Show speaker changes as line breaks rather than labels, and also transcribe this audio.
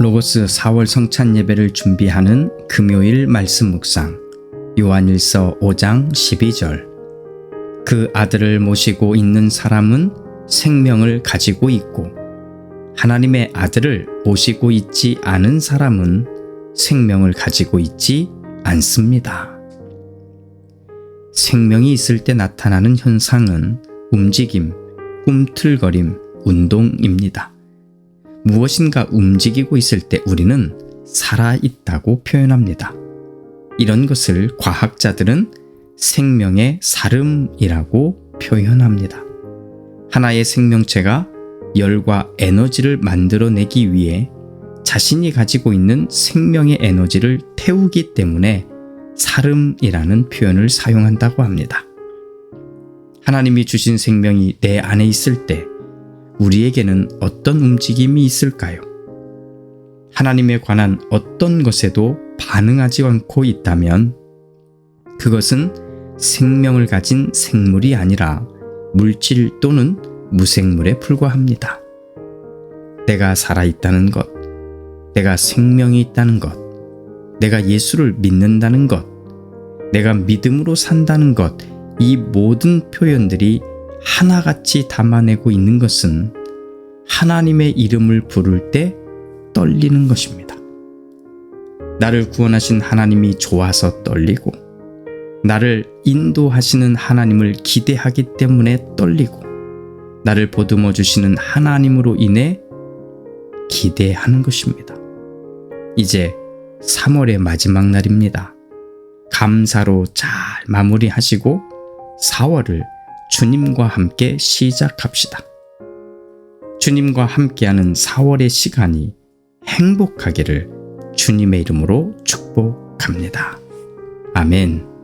로고스 4월 성찬 예배를 준비하는 금요일 말씀 묵상 요한일서 5장 12절 그 아들을 모시고 있는 사람은 생명을 가지고 있고 하나님의 아들을 모시고 있지 않은 사람은 생명을 가지고 있지 않습니다. 생명이 있을 때 나타나는 현상은 움직임, 꿈틀거림, 운동입니다. 무엇인가 움직이고 있을 때 우리는 살아있다고 표현합니다. 이런 것을 과학자들은 생명의 살음이라고 표현합니다. 하나의 생명체가 열과 에너지를 만들어내기 위해 자신이 가지고 있는 생명의 에너지를 태우기 때문에 살음이라는 표현을 사용한다고 합니다. 하나님이 주신 생명이 내 안에 있을 때 우리에게는 어떤 움직임이 있을까요? 하나님에 관한 어떤 것에도 반응하지 않고 있다면 그것은 생명을 가진 생물이 아니라 물질 또는 무생물에 불과합니다. 내가 살아있다는 것, 내가 생명이 있다는 것, 내가 예수를 믿는다는 것, 내가 믿음으로 산다는 것, 이 모든 표현들이 하나같이 담아내고 있는 것은 하나님의 이름을 부를 때 떨리는 것입니다. 나를 구원하신 하나님이 좋아서 떨리고, 나를 인도하시는 하나님을 기대하기 때문에 떨리고, 나를 보듬어 주시는 하나님으로 인해 기대하는 것입니다. 이제 3월의 마지막 날입니다. 감사로 잘 마무리하시고 4월을 주님과 함께 시작합시다. 주님과 함께하는 4월의 시간이 행복하기를 주님의 이름으로 축복합니다. 아멘.